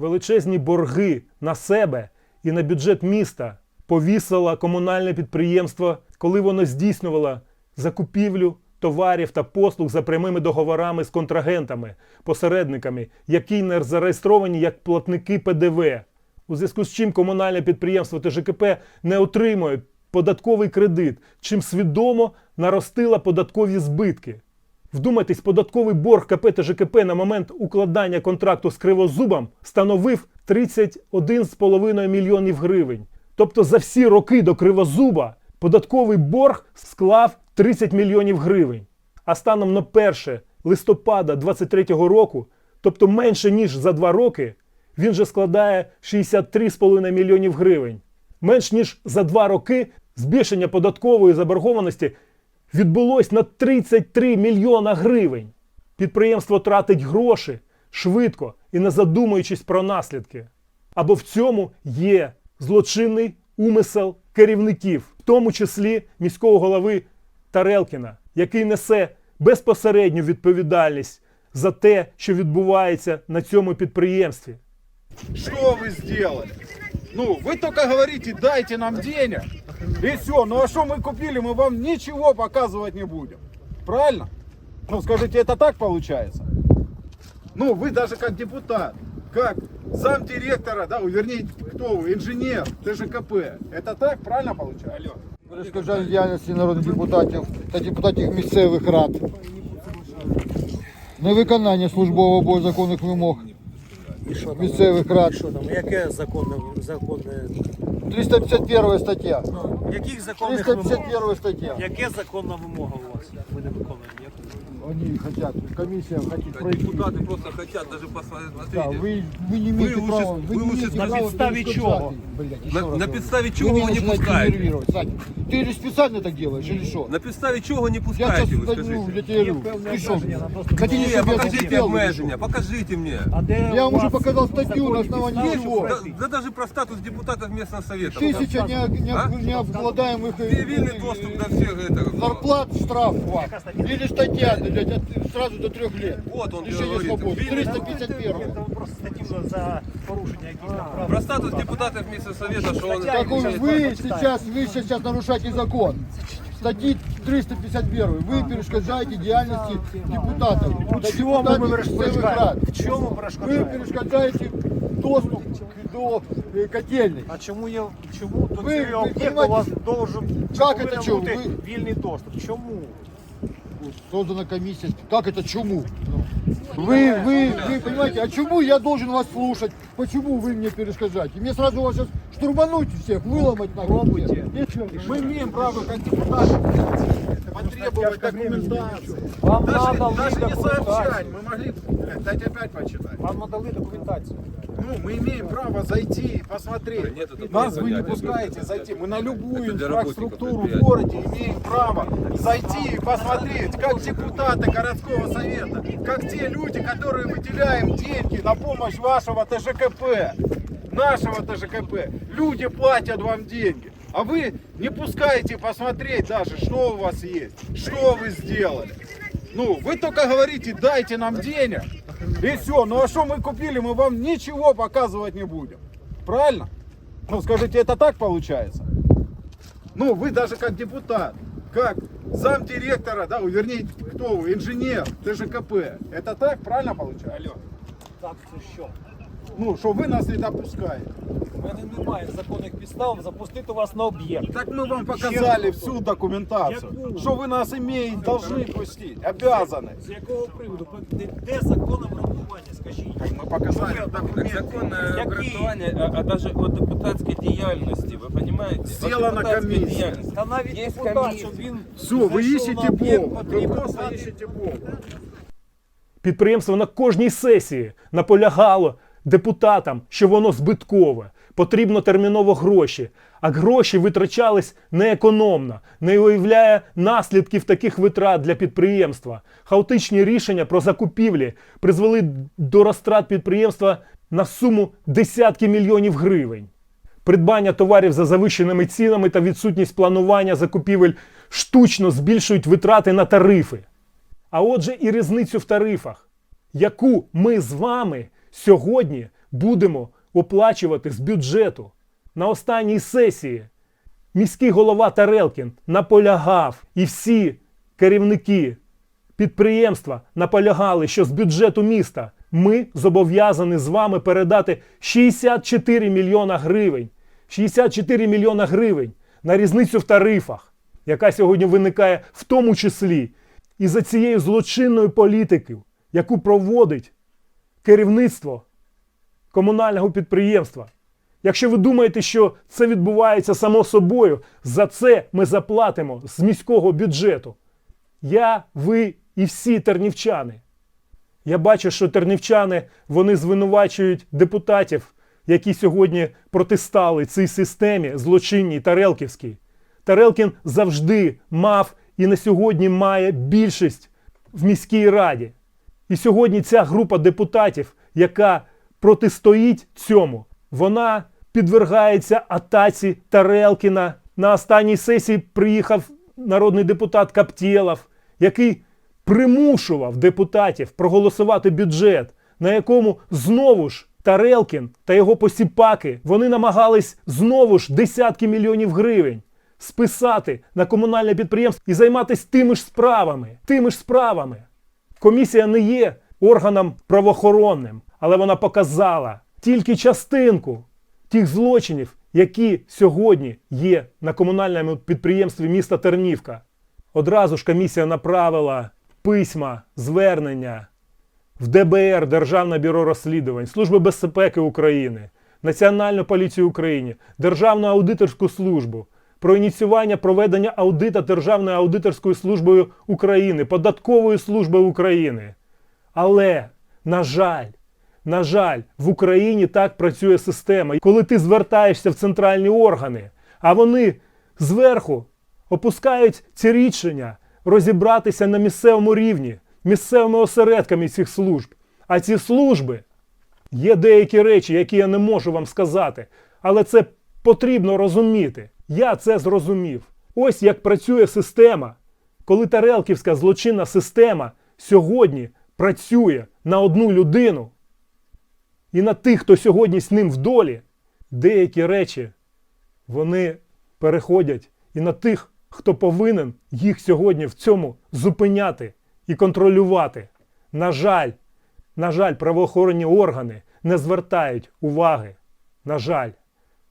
величезні борги на себе і на бюджет міста повісило комунальне підприємство, коли воно здійснювало закупівлю товарів та послуг за прямими договорами з контрагентами, посередниками, які не зареєстровані як платники ПДВ. У зв'язку з чим комунальне підприємство ТЖКП не отримує податковий кредит, чим свідомо наростило податкові збитки. Вдумайтесь, податковий борг КП та ЖКП на момент укладання контракту з Кривозубом становив 31,5 мільйонів гривень. Тобто за всі роки до Кривозуба податковий борг склав 30 мільйонів гривень. А станом на 1 листопада 2023 року, тобто менше ніж за два роки, він вже складає 63,5 мільйонів гривень. Менш ніж за два роки збільшення податкової заборгованості відбулось на 33 мільйона гривень. Підприємство тратить гроші швидко і не задумуючись про наслідки. Або в цьому є злочинний умисел керівників, в тому числі міського голови Тарелкіна, який несе безпосередню відповідальність за те, що відбувається на цьому підприємстві. Что вы сделали? Ну, вы только говорите, дайте нам денег. И все. Ну а что мы купили, мы вам ничего показывать не будем. Правильно? Ну, скажите, это так получается? Ну, вы даже как депутат, как замдиректора, да, вернее, кто вы, инженер ТЖКП. Это так правильно получается? Перешкоджання діяльності народних депутатів та депутатів місцевих рад. Невиконання службово або законних вимог І що там? місцевих рад. Що там? Яке законне, законне, 351 стаття. ну, яких законних вимог? 351 стаття. Яке законна вимога у вас? Ви не виконуєте? Яку? Вони хотять, комісія хоче пройти. Депутаты просто хотят даже посмотреть. Да, ви, ви не маєте лучше- права. ви не лучше маєте на права підставі перешкоджати. чого? Блядь, еще На, раз на говорю. підставі чого меня ви не начинаете пускаєте? нервировать. Саня, ты же специально так делаешь или что? На підставі чого не Я сейчас пускаєте, ви даю, скажіть? я тебе говорю. Ты что? Хотите, Ні, чтобы я покажіть захотел или что? обмеження, покажіть мені. А де Я у вам уже вас показал статью, на законні основании підстави, чего? щоб Да, пройти? да даже про статус депутатов местного совета. Тысяча не, не, А? необладаемых Ві- Вільний доступ до всіх этого. зарплат, штраф вам. Или статья блядь, от- сразу до трех лет. Вот он Лишение говорит. свободы. Вільний 351. Це просто статтю за порушення якихось там прав. Про статус депутатів местного совета, що он... Как он, вы сейчас, вы сейчас нарушаете закон. Статьи 351. Вы перешкоджаете деятельности депутатов. У Да чому депутатів ми місцевих перешкоджаємо? рад. В чому Ви перешкоджаємо? перешкоджаєте доступ до е, котельних. А чому є чому до Ви- цього ви об'єкту у вас понимаете, должен як повинен це чому? бути Ви- вільний доступ? Чому? Создана комиссия. Как это чему? Вы, вы, вы понимаете, а чему я должен вас слушать? Почему вы мне перешкоджаете? Мне сразу вас сейчас штурмануть всех, выломать нахуй. всех. Мы имеем право, как депутаты, Потребовать документацию. Вам Даже, надали даже не сообщать. Мы могли, блядь, дать опять почитать. Вам надали документацію. Ну, мы имеем право зайти и посмотреть. Нет, это Нас вы не пускаете зайти. Мы на любую инфраструктуру в городе имеем право зайти и посмотреть, как депутаты городского совета, как те люди, которые выделяем деньги на помощь вашего ТЖКП, нашего ТЖКП. Люди платят вам деньги. А вы не пускаете посмотреть даже, что у вас есть, что вы сделали. Ну, вы только говорите, дайте нам денег. И все. Ну а что мы купили, мы вам ничего показывать не будем. Правильно? Ну скажите, это так получается? Ну, вы даже как депутат, как замдиректора, да, вернее, кто вы, инженер ТЖКП. Это так правильно получается? Так, це що? Ну, что вы нас не допускаете. У мене немає законних підстав запустити вас на об'єкт. Так мы вам показали всю документацию, Яку? что вы нас имеете, должны пустить, обязаны. З якого приводу? Де, де закон обґрунтування, скажіть? Так мы показали Так документы. законне Які? обґрунтування, а, а даже от депутатської діяльності, ви розумієте? Сделана комиссия. Та навіть Є депутат, комісія. щоб він Все, вы зайшов ищете на об'єкт, Бога. Вы потрібно просто знати- ищете Бога. Підприємство на кожній сесії наполягало депутатам, що воно збиткове, потрібно терміново гроші, а гроші витрачались неекономно, не уявляє наслідків таких витрат для підприємства. Хаотичні рішення про закупівлі призвели до розтрат підприємства на суму десятки мільйонів гривень. Придбання товарів за завищеними цінами та відсутність планування закупівель штучно збільшують витрати на тарифи. А отже, і різницю в тарифах, яку ми з вами сьогодні будемо оплачувати з бюджету. На останній сесії міський голова Тарелкін наполягав, і всі керівники підприємства наполягали, що з бюджету міста ми зобов'язані з вами передати 64 мільйона гривень. 64 мільйона гривень на різницю в тарифах, яка сьогодні виникає в тому числі і за цією злочинною політикою, яку проводить керівництво комунального підприємства. Якщо ви думаєте, що це відбувається само собою, за це ми заплатимо з міського бюджету. Я, ви і всі тернівчани. Я бачу, що тернівчани вони звинувачують депутатів, які сьогодні протистали цій системі злочинній Тарелківській. Тарелкін завжди мав і на сьогодні має більшість в міській раді. І сьогодні ця група депутатів, яка протистоїть цьому, вона підвергається атаці Тарелкіна. На останній сесії приїхав народний депутат Каптєлов, який примушував депутатів проголосувати бюджет, на якому знову ж Тарелкін та його посіпаки вони намагались знову ж десятки мільйонів гривень списати на комунальне підприємство і займатися тими ж справами. Тими ж справами. Комісія не є органом правоохоронним, але вона показала тільки частинку тих злочинів, які сьогодні є на комунальному підприємстві міста Тернівка. Одразу ж комісія направила письма, звернення в ДБР, Державне бюро розслідувань, Служби безпеки України, Національну поліцію України, Державну аудиторську службу про ініціювання проведення аудита Державною аудиторською службою України, Податковою службою України. Але, на жаль, на жаль, в Україні так працює система. Коли ти звертаєшся в центральні органи, а вони зверху опускають ці рішення розібратися на місцевому рівні, місцевими осередками цих служб. А ці служби є деякі речі, які я не можу вам сказати, але це потрібно розуміти. Я це зрозумів. Ось як працює система, коли Тарелківська злочинна система сьогодні працює на одну людину і на тих, хто сьогодні з ним в долі, деякі речі вони переходять і на тих, хто повинен їх сьогодні в цьому зупиняти і контролювати. На жаль, на жаль, правоохоронні органи не звертають уваги, на жаль,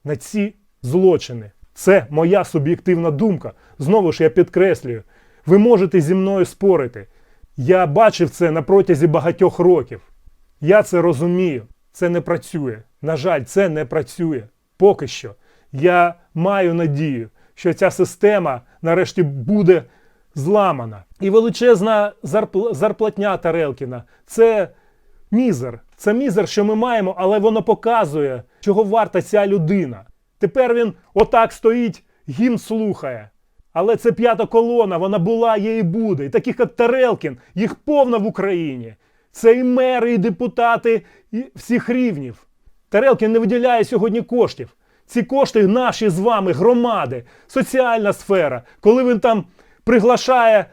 на ці злочини. Це моя суб'єктивна думка. Знову ж я підкреслюю, ви можете зі мною спорити. Я бачив це на протязі багатьох років. Я це розумію. Це не працює. На жаль, це не працює. Поки що. Я маю надію, що ця система нарешті буде зламана. І величезна зарпл- зарплатня Тарелкіна це мізер. Це мізер, що ми маємо, але воно показує, чого варта ця людина. Тепер він отак стоїть, гімн слухає. Але це п'ята колона, вона була, є і буде. І таких, як Тарелкін, їх повно в Україні. Це і мери, і депутати і всіх рівнів. Тарелкін не виділяє сьогодні коштів. Ці кошти наші з вами, громади, соціальна сфера. Коли він там приглашає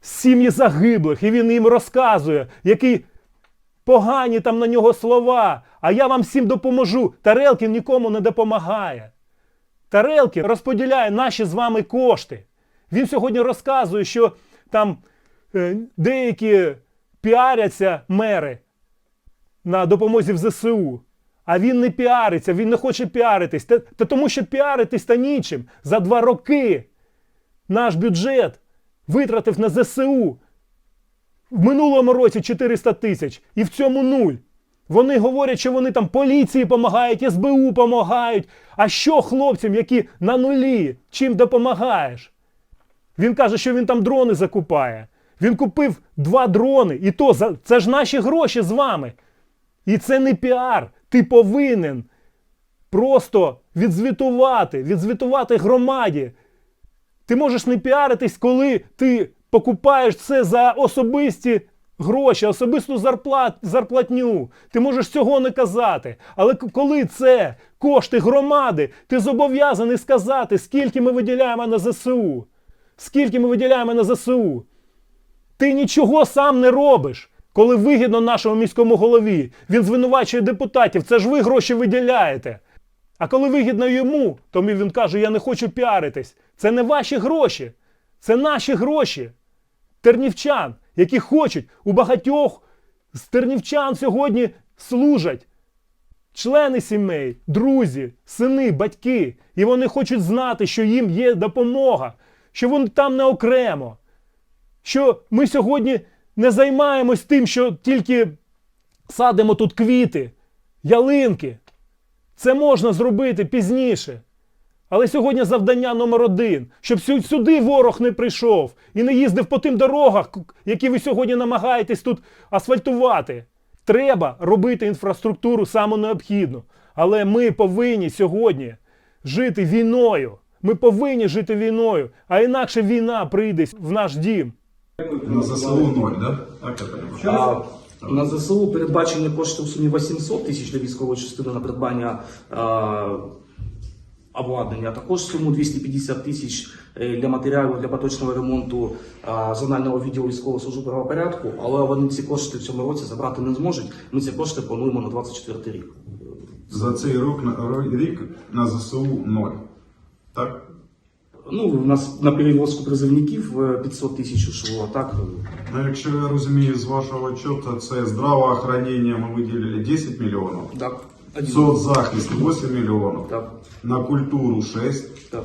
сім'ї загиблих, і він їм розказує, які погані там на нього слова, а я вам всім допоможу. Тарелкін нікому не допомагає. Тарелкін розподіляє наші з вами кошти. Він сьогодні розказує, що там е, деякі піаряться мери на допомозі в ЗСУ. А він не піариться, він не хоче піаритись. Та, та тому що піаритись та нічим. За два роки наш бюджет витратив на ЗСУ в минулому році 400 тисяч і в цьому нуль. Вони говорять, що вони там поліції допомагають, СБУ допомагають. А що хлопцям, які на нулі, чим допомагаєш? Він каже, що він там дрони закупає. Він купив два дрони, і то за це ж наші гроші з вами. І це не піар. Ти повинен просто відзвітувати, відзвітувати громаді. Ти можеш не піаритись, коли ти покупаєш це за особисті гроші, особисту зарплат, зарплатню. Ти можеш цього не казати. Але коли це кошти громади, ти зобов'язаний сказати, скільки ми виділяємо на ЗСУ. Скільки ми виділяємо на ЗСУ. Ти нічого сам не робиш. Коли вигідно нашому міському голові, він звинувачує депутатів, це ж ви гроші виділяєте. А коли вигідно йому, то він каже: Я не хочу піаритись. Це не ваші гроші, це наші гроші. Тернівчан, які хочуть у багатьох з тернівчан сьогодні служать члени сімей, друзі, сини, батьки. І вони хочуть знати, що їм є допомога, що вони там не окремо. Що ми сьогодні не займаємось тим, що тільки садимо тут квіти, ялинки. Це можна зробити пізніше. Але сьогодні завдання номер один, щоб сю- сюди ворог не прийшов і не їздив по тим дорогах, які ви сьогодні намагаєтесь тут асфальтувати. Треба робити інфраструктуру саме необхідну. Але ми повинні сьогодні жити війною. Ми повинні жити війною, а інакше війна прийде в наш дім. На ЗСУ ноль, да? Так. А, на ЗСУ передбачені кошти у сумі 800 тисяч для військової частини на придбання а, обладнання, а також суму 250 тисяч е, для матеріалів для поточного ремонту зонального відділу військового служби правопорядку, але вони ці кошти в цьому році забрати не зможуть. Ми ці кошти плануємо на 24 рік. За цей рік, на- рік на ЗСУ ноль. Так? Ну, у нас на перевозку призовників е, 500 тисяч ушло, так Ну, якщо я розумію з вашого отчету, це здравоохранення ми виділили 10 мільйонів, так. Соцзахист 8 мільйонів, Так, на культуру 6, так.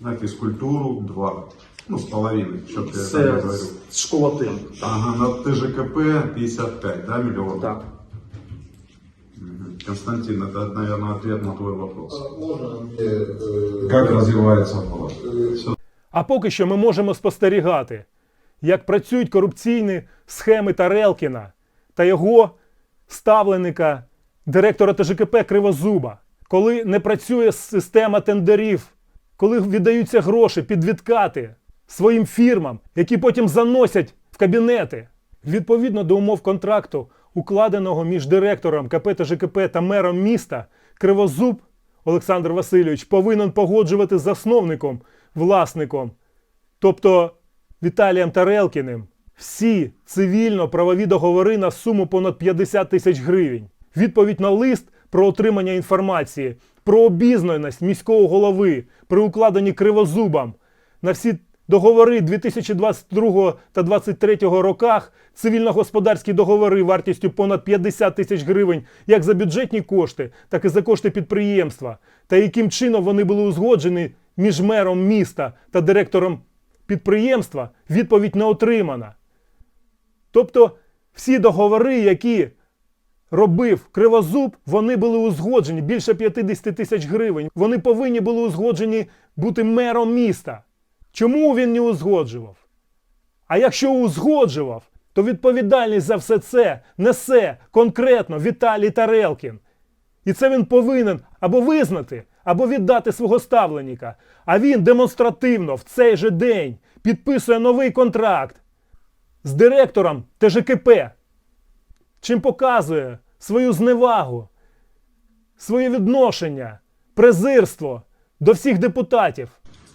на фізкультуру 2. Ну, з половиною, щоб я так Це не говорю. школа темп. Ага, на ТЖКП 55, да, миллионов? так. Мгм. Константин, это, наверное, ответ на твой вопрос. Можно э, Как развивается город? А поки що ми можемо спостерігати, як працюють корупційні схеми Тарелкіна та його ставленика, директора ТЖКП Кривозуба, коли не працює система тендерів, коли віддаються гроші під відкати своїм фірмам, які потім заносять в кабінети. Відповідно до умов контракту, укладеного між директором КП ТЖКП та мером міста, Кривозуб Олександр Васильович повинен погоджувати з засновником, власником, тобто Віталієм Тарелкіним, всі цивільно-правові договори на суму понад 50 тисяч гривень. Відповідь на лист про отримання інформації, про обізнаність міського голови при укладенні кривозубам на всі договори 2022 та 2023 роках, цивільно-господарські договори вартістю понад 50 тисяч гривень як за бюджетні кошти, так і за кошти підприємства, та яким чином вони були узгоджені між мером міста та директором підприємства, відповідь не отримана. Тобто всі договори, які робив Кривозуб, вони були узгоджені більше 50 тисяч гривень. Вони повинні були узгоджені бути мером міста. Чому він не узгоджував? А якщо узгоджував, то відповідальність за все це несе конкретно Віталій Тарелкін. І це він повинен або визнати, або віддати свого ставленника. А він демонстративно в цей же день підписує новий контракт з директором ТЖКП, чим показує свою зневагу, своє відношення, презирство до всіх депутатів.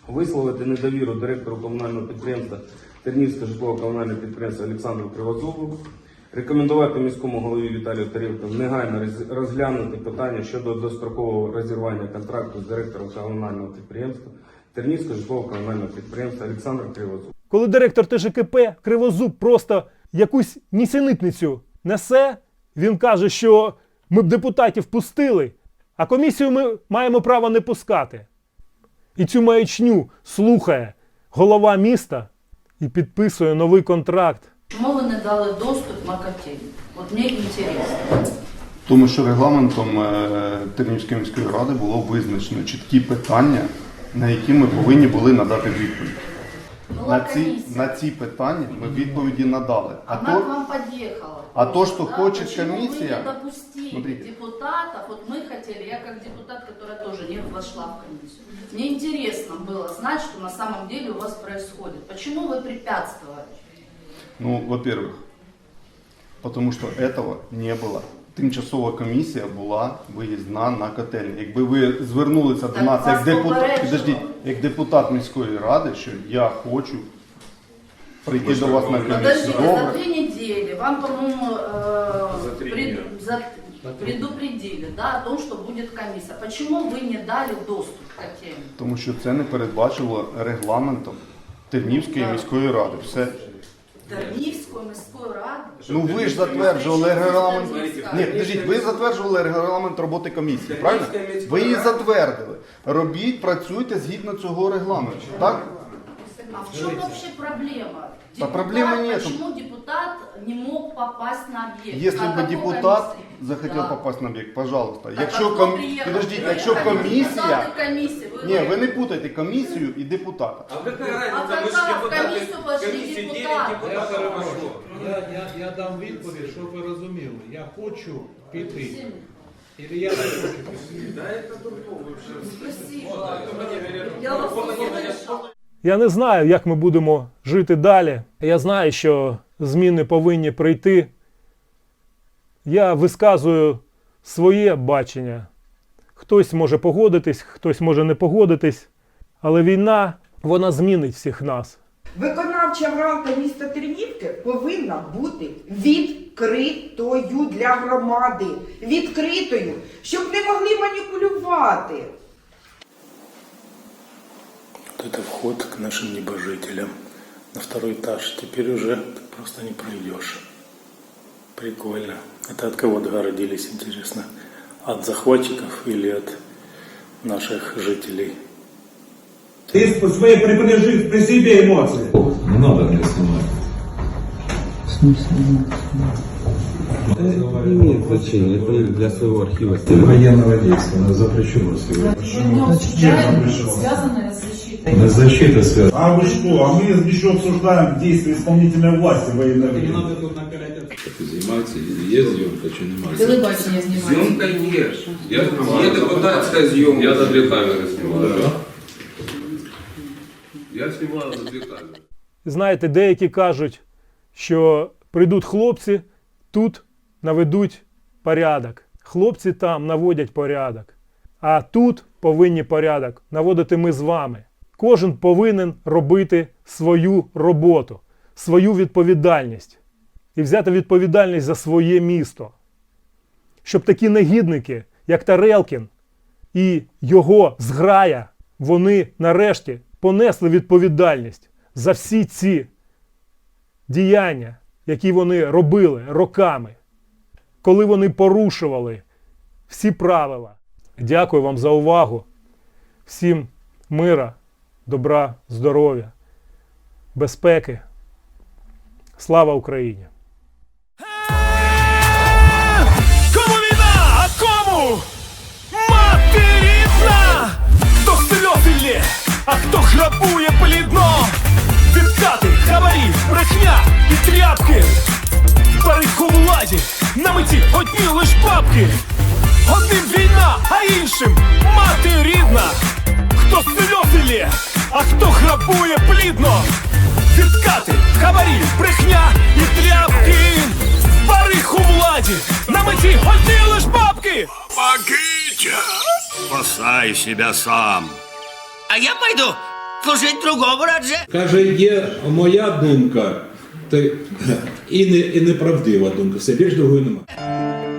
Висловити недовіру директору комунального підприємства Тернівське житлово-комунальне підприємство Олександру Кривозубову, рекомендувати міському голові Віталію Тарілкову негайно розглянути питання щодо дострокового розірвання контракту з директором комунального підприємства Тернівське житлово-комунального підприємства Олександра Кривозубова. Коли директор ТЖКП Кривозуб просто якусь нісенітницю несе, він каже, що ми б депутатів пустили, а комісію ми маємо право не пускати. І цю маячню слухає голова міста і підписує новий контракт. Чому ви не дали доступ на котельню? От мені інтересно. Тому що регламентом е, Тернівської міської ради було визначено чіткі питання, на які ми повинні були надати відповідь. Була На ці, комісія. на ці питання ми відповіді надали. А Она к то вам подъехала. а то, что Да, хочет почему комиссия, Вы не допустили смотрите. депутатов, вот мы хотели, я как депутат, которая тоже не вошла в комиссию. Мне интересно было знать, что на самом деле у вас происходит. Почему вы препятствовали? ну, во-первых, тому що этого не було. Тимчасова комісія була виїзна на котельні. Якби ви звернулися до Так нас як вас депутат, попереджували. підождіть, як депутат міської ради, що я хочу прийти до вас на комісію. Подождите, за Добре. неділі недели вам, по-моему, э, За три пред- дня. за- предупредили да, о том, что будет комиссия. Почему вы не дали доступ к теме? Тому що це не передбачило регламентом Тернівської міської ради. Все. Тернівської міської ради? Ну ви ж затверджували регламент. Ні, подождіть, ви затверджували регламент роботи комісії, правильно? Ви її затвердили. Робіть, працюйте згідно цього регламенту. Так? А в чому ще проблема? Да Депутат- проблемы нету. Почему депутат не мог попасть на объект? Если На бы какой депутат комиссии? захотел Да. попасть на об'єкт, пожалуйста. Так, Якщо а хто ком... приїхав? Подождіть, Приїхали якщо комісія. депутати комісії, ви- Ні, ви не путайте комісію і депутата. А какая А разница, мы же когда в депутаты, комиссию пошли комиссии депутаты? 9 депутатов вошло. Я, я, я дам відповідь, щоб ви розуміли. Я хочу піти. Или я не хочу піти. Да это другого вообще. Спасибо. Я вас услышала. Я не знаю, як ми будемо жити далі. Я знаю, що зміни повинні прийти. Я висказую своє бачення. Хтось може погодитись, хтось може не погодитись, але війна вона змінить всіх нас. Виконавча гранта міста Тернівки повинна бути відкритою для громади. Відкритою, щоб не могли маніпулювати. Вот это вход к нашим небожителям на второй этаж. Теперь уже ты просто не пройдешь. Прикольно. Это от кого догородились, интересно? От захватчиков или от наших жителей? Ти свої припряжи при себе емоції. Не надо мне снимать. Имеет значение, это для своего архива. Военного действия, запрещено Связанное с защитой. На защита связана. А вы что? А мы еще обсуждаем действия исполнительной власти военной. Занимается, есть съемка, что нема? Телебачення знімається. Съемка есть. Я, є депутатська зйомка. Я за дві камери знімаю. Я знімаю за дві камери. Знаєте, деякі кажуть, що прийдуть хлопці, тут наведуть порядок. Хлопці там наводять порядок. А тут повинні порядок наводити ми з вами. Кожен повинен робити свою роботу, свою відповідальність і взяти відповідальність за своє місто. Щоб такі негідники, як Тарелкін і його зграя, вони нарешті понесли відповідальність за всі ці діяння, які вони робили роками, коли вони порушували всі правила. Дякую вам за увагу. Всім мира, добра, здоров'я, безпеки. Слава Україні! Кому війна, а кому? Мати рідна! Хто стильофілі, а хто грабує плідно? Відкати, хабарі, брехня і тряпки. Барих у владі, на меті одні лиш бабки. Одним війна, а іншим мати рідна. Хто стильофілі, а хто грабує плідно? Відкати, хабарі, брехня і тряпки. Барих у владі, на меті одні лиш бабки. Помогите! Спасай себя сам. А я пойду служить другому радже. Каже, є моя думка, та і, не, і неправдива думка. Все більш другої немає.